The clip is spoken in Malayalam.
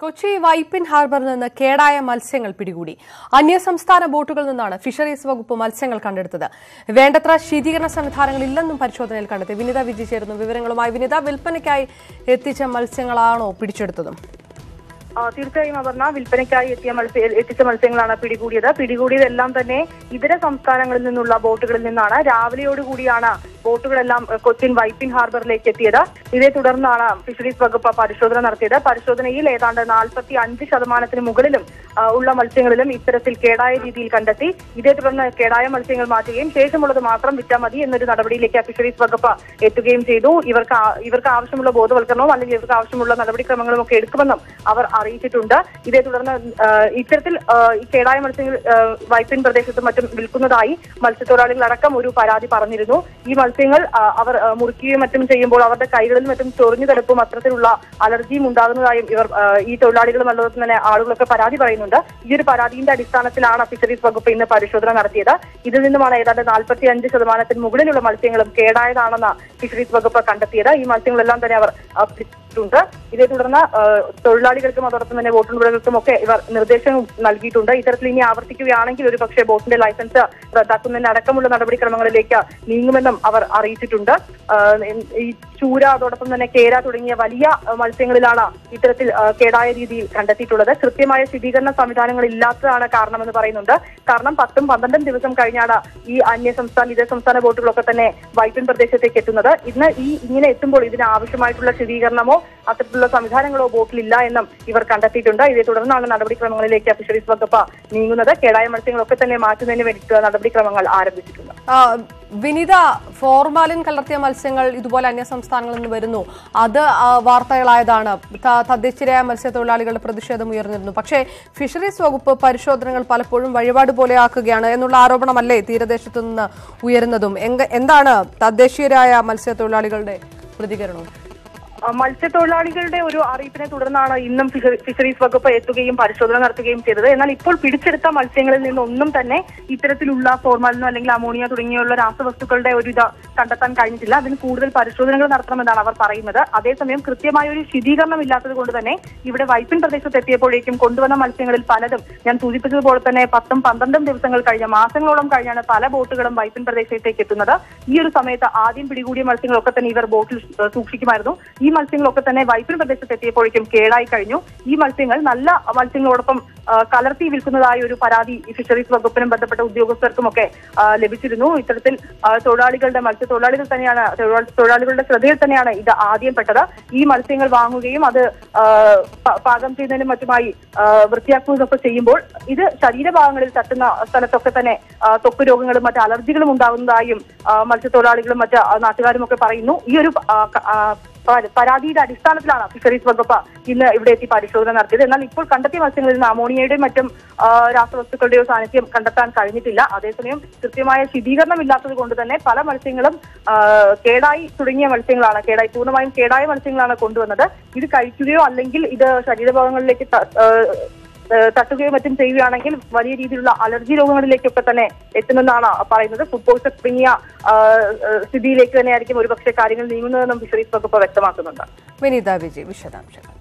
കൊച്ചി വൈപ്പിൻ ഹാർബറിൽ നിന്ന് കേടായ മത്സ്യങ്ങൾ പിടികൂടി. അന്യസംസ്ഥാന ബോട്ടുകളിൽ നിന്നാണ് ഫിഷറീസ് വകുപ്പ് മത്സ്യങ്ങൾ കണ്ടെടുത്തത്. വേണ്ടത്ര ശീതീകരണ സംവിധാനങ്ങൾ ഇല്ലെന്നും പരിശോധനയിൽ കണ്ടെത്തി. വിനിത വിജി ചേരുന്നു. വിവരങ്ങളുമായി വിനിത വിൽപ്പനയ്ക്കായി എത്തിച്ച മത്സ്യങ്ങളാണോ പിടിച്ചെടുത്തതും? തീർച്ചയായും അപർണ. വിൽപ്പനയ്ക്കായി എത്തിയ മത്സ്യ എത്തിച്ച മത്സ്യങ്ങളാണ് പിടികൂടിയത്. പിടികൂടിയതെല്ലാം തന്നെ ഇതര സംസ്ഥാനങ്ങളിൽ നിന്നുള്ള ബോട്ടുകളിൽ നിന്നാണ്. രാവിലെയോടുകൂടിയാണ് ബോട്ടുകളെല്ലാം കൊച്ചിൻ വൈപ്പിൻ ഹാർബറിലേക്ക് എത്തിയത്. ഇതേ തുടർന്നാണ് ഫിഷറീസ് വകുപ്പ് പരിശോധന നടത്തിയത്. പരിശോധനയിൽ ഏതാണ്ട് നാൽപ്പത്തി അഞ്ച് ശതമാനത്തിന് മുകളിലും ഉള്ള മത്സ്യങ്ങളിലും ഇത്തരത്തിൽ കേടായ രീതിയിൽ കണ്ടെത്തി. ഇതേ തുടർന്ന് കേടായ മത്സ്യങ്ങൾ മാറ്റുകയും ശേഷമുള്ളത് മാത്രം വിറ്റാൽ മതി എന്നൊരു നടപടിയിലേക്ക് ഫിഷറീസ് വകുപ്പ് എത്തുകയും ചെയ്തു. ഇവർക്ക് ഇവർക്ക് ആവശ്യമുള്ള ബോധവൽക്കരണവും അല്ലെങ്കിൽ ഇവർക്ക് ആവശ്യമുള്ള നടപടിക്രമങ്ങളും ഒക്കെ എടുക്കുമെന്നും അവർ അറിയിച്ചിട്ടുണ്ട്. ഇതേ തുടർന്ന് ഇത്തരത്തിൽ കേടായ മത്സ്യങ്ങൾ വൈപ്പിൻ പ്രദേശത്തും മറ്റും വിൽക്കുന്നതായി മത്സ്യത്തൊഴിലാളികൾ അടക്കം ഒരു പരാതി പറഞ്ഞിരുന്നു. ഈ മത്സ്യങ്ങൾ ആ, അവർ മുറിക്കുകയും മറ്റും ചെയ്യുമ്പോൾ അവരുടെ കൈകളിൽ മറ്റും ചൊറിഞ്ഞു കിടപ്പും അത്തരത്തിലുള്ള അലർജിയും ഉണ്ടാകുന്നതായും ഇവർ ഈ തൊഴിലാളികളും അതുപോലെ തന്നെ ആളുകളൊക്കെ പരാതി പറയുന്നുണ്ട്. ഈ ഒരു പരാതിയുടെ അടിസ്ഥാനത്തിലാണ് ഫിഷറീസ് വകുപ്പ് ഇന്ന് പരിശോധന നടത്തിയത്. ഇതിൽ നിന്നുമാണ് ഏതാണ്ട് നാൽപ്പത്തി അഞ്ച് ശതമാനത്തിന് മുകളിലുള്ള മത്സ്യങ്ങളും കേടായതാണെന്ന് ഫിഷറീസ് വകുപ്പ് കണ്ടെത്തിയത്. ഈ മത്സ്യങ്ങളെല്ലാം തന്നെ അവർ പിടിച്ചിട്ടുണ്ട് ഇതേ തുടർന്ന് തൊഴിലാളികൾക്കും അതോടൊപ്പം തന്നെ വോട്ടുണ്ടകൾക്കും ഒക്കെ ഇവർ നിർദ്ദേശം നൽകിയിട്ടുണ്ട്. ഇത്തരത്തിൽ ഇനി ആവർത്തിക്കുകയാണെങ്കിൽ ഒരു പക്ഷേ ബോട്ടിന്റെ ലൈസൻസ് റദ്ദാക്കുന്നതിന് അടക്കമുള്ള നടപടിക്രമങ്ങളിലേക്ക് നീങ്ങുമെന്നും അവർ അറിയിച്ചിട്ടുണ്ട്. ചൂര അതോടൊപ്പം തന്നെ കേര തുടങ്ങിയ വലിയ മത്സ്യങ്ങളിലാണ് ഇത്തരത്തിൽ കേടായ രീതിയിൽ കണ്ടെത്തിയിട്ടുള്ളത്. കൃത്യമായ സ്ഥിരീകരണ സംവിധാനങ്ങൾ ഇല്ലാത്തതാണ് കാരണമെന്ന് പറയുന്നുണ്ട്. കാരണം പത്തും പന്ത്രണ്ടും ദിവസം കഴിഞ്ഞാണ് ഈ അന്യ സംസ്ഥാന ഇതര സംസ്ഥാന ബോട്ടുകളൊക്കെ തന്നെ വൈപ്പിൻ പ്രദേശത്തേക്ക് എത്തുന്നത്. ഇന്ന് ഈ ഇങ്ങനെ എത്തുമ്പോൾ ഇതിന് ആവശ്യമായിട്ടുള്ള സ്ഥിരീകരണമോ അത്തരത്തിലുള്ള സംവിധാനങ്ങളോ ബോട്ടിലില്ല എന്നും ഇവർ കണ്ടെത്തിയിട്ടുണ്ട്. ഇതേ തുടർന്നാണ് നടപടിക്രമങ്ങളിലേക്ക് ഫിഷറീസ് വകുപ്പ് നീങ്ങുന്നത്. കേടായ മത്സ്യങ്ങളൊക്കെ തന്നെ മാറ്റുന്നതിന് വേണ്ടിയിട്ടുള്ള നടപടിക്രമങ്ങൾ ആരംഭിച്ചിട്ടുണ്ട്. വിനിത ഫോർമാലിൻ കലർത്തിയ മത്സ്യങ്ങൾ ഇതുപോലെ അന്യ സംസ്ഥാനങ്ങളിൽ നിന്ന് വരുന്നു. അത് വാർത്തകളായതാണ്. തദ്ദേശീയരായ മത്സ്യത്തൊഴിലാളികളുടെ പ്രതിഷേധം ഉയർന്നിരുന്നു. പക്ഷേ ഫിഷറീസ് വകുപ്പ് പരിശോധനകൾ പലപ്പോഴും വഴിപാട് പോലെയാക്കുകയാണ് എന്നുള്ള ആരോപണമല്ലേ തീരദേശത്തു നിന്ന് ഉയരുന്നതും എന്താണ് തദ്ദേശീയരായ മത്സ്യത്തൊഴിലാളികളുടെ പ്രതികരണം ആ, മത്സ്യത്തൊഴിലാളികളുടെ ഒരു അറിയിപ്പിനെ തുടർന്നാണ് ഇന്നും ഫിഷറീസ് വകുപ്പ് എത്തുകയും പരിശോധന നടത്തുകയും ചെയ്തത്. എന്നാൽ ഇപ്പോൾ പിടിച്ചെടുത്ത മത്സ്യങ്ങളിൽ നിന്നൊന്നും തന്നെ ഇത്തരത്തിലുള്ള ഫോർമാലിനോ അല്ലെങ്കിൽ അമോണിയ തുടങ്ങിയുള്ള രാസവസ്തുക്കളുടെ ഒരു ഇത് കണ്ടെത്താൻ കഴിഞ്ഞിട്ടില്ല. അതിന് കൂടുതൽ പരിശോധനകൾ നടത്തണമെന്നാണ് അവർ പറയുന്നത്. അതേസമയം കൃത്യമായ ഒരു ശീതീകരണം ഇല്ലാത്തത് കൊണ്ട് തന്നെ ഇവിടെ വൈപ്പിൻ പ്രദേശത്ത് എത്തിയപ്പോഴേക്കും കൊണ്ടുവന്ന മത്സ്യങ്ങളിൽ പലതും ഞാൻ സൂചിപ്പിച്ചതുപോലെ തന്നെ പത്തും പന്ത്രണ്ടും ദിവസങ്ങൾ കഴിഞ്ഞ മാസങ്ങളോളം കഴിഞ്ഞാണ് പല ബോട്ടുകളും വൈപ്പിൻ പ്രദേശത്തേക്ക് എത്തുന്നത്. ഈ ഒരു സമയത്ത് ആദ്യം പിടികൂടിയ മത്സ്യങ്ങളൊക്കെ തന്നെ ഇവർ ബോട്ടിൽ സൂക്ഷിക്കുമായിരുന്നു. മത്സ്യങ്ങളൊക്കെ തന്നെ വൈപ്പിൻ പ്രദേശത്ത് എത്തിയപ്പോഴേക്കും കേടായി കഴിഞ്ഞു. ഈ മത്സ്യങ്ങൾ നല്ല മത്സ്യങ്ങളോടൊപ്പം കലർത്തി വിൽക്കുന്നതായ ഒരു പരാതി ഈ ഫിഷറീസ് വകുപ്പിനും ബന്ധപ്പെട്ട ഉദ്യോഗസ്ഥർക്കുമൊക്കെ ലഭിച്ചിരുന്നു. ഇത്തരത്തിൽ തൊഴിലാളികളുടെ മത്സ്യത്തൊഴിലാളികൾ തന്നെയാണ് തൊഴിലാ- തൊഴിലാളികളുടെ ശ്രദ്ധയിൽ തന്നെയാണ് ഇത് ആദ്യം പെട്ടത് ഈ മത്സ്യങ്ങൾ വാങ്ങുകയും അത് പാകം ചെയ്യുന്നതിനും മറ്റുമായി വൃത്തിയാക്കുന്നതൊക്കെ ചെയ്യുമ്പോൾ ഇത് ശരീരഭാഗങ്ങളിൽ തട്ടുന്ന സ്ഥലത്തൊക്കെ തന്നെ തൊക്കു രോഗങ്ങളും മറ്റ് അലർജികളും ഉണ്ടാകുന്നതായും മത്സ്യത്തൊഴിലാളികളും മറ്റ് നാട്ടുകാരും ഒക്കെ പറയുന്നു. ഈ ഒരു പരാതിയുടെ അടിസ്ഥാനത്തിലാണ് ഫിഷറീസ് വകുപ്പ് ഇന്ന് ഇവിടെ എത്തി പരിശോധന നടത്തിയത്. എന്നാൽ ഇപ്പോൾ കണ്ടെത്തിയ മത്സ്യങ്ങളിൽ നിന്ന് അമോണിയയുടെയും മറ്റും രാസവസ്തുക്കളുടെയോ സാന്നിധ്യം കണ്ടെത്താൻ കഴിഞ്ഞിട്ടില്ല. അതേസമയം കൃത്യമായ ശുദ്ധീകരണം ഇല്ലാത്തത് കൊണ്ട് തന്നെ പല മത്സ്യങ്ങളും കേടായി തുടങ്ങിയ മത്സ്യങ്ങളാണ് കേടായി പൂർണമായും കേടായ മത്സ്യങ്ങളാണ് കൊണ്ടുവന്നത്. ഇത് കഴിക്കുകയോ അല്ലെങ്കിൽ ഇത് ശരീരഭാഗങ്ങളിലേക്ക് തട്ടുകയോ മറ്റും ചെയ്യുകയാണെങ്കിൽ വലിയ രീതിയിലുള്ള അലർജി രോഗങ്ങളിലേക്കൊക്കെ തന്നെ എത്തുമെന്നാണ് പറയുന്നത്. ഫുഡ് പോയ്സൺ തുടങ്ങിയ സ്ഥിതിയിലേക്ക് തന്നെയായിരിക്കും ഒരുപക്ഷെ കാര്യങ്ങൾ നീങ്ങുന്നതെന്നും ഫിഷറീസ് വകുപ്പ് വ്യക്തമാക്കുന്നുണ്ട്. വിനീത വിജയ് വിശദാംശങ്ങൾ.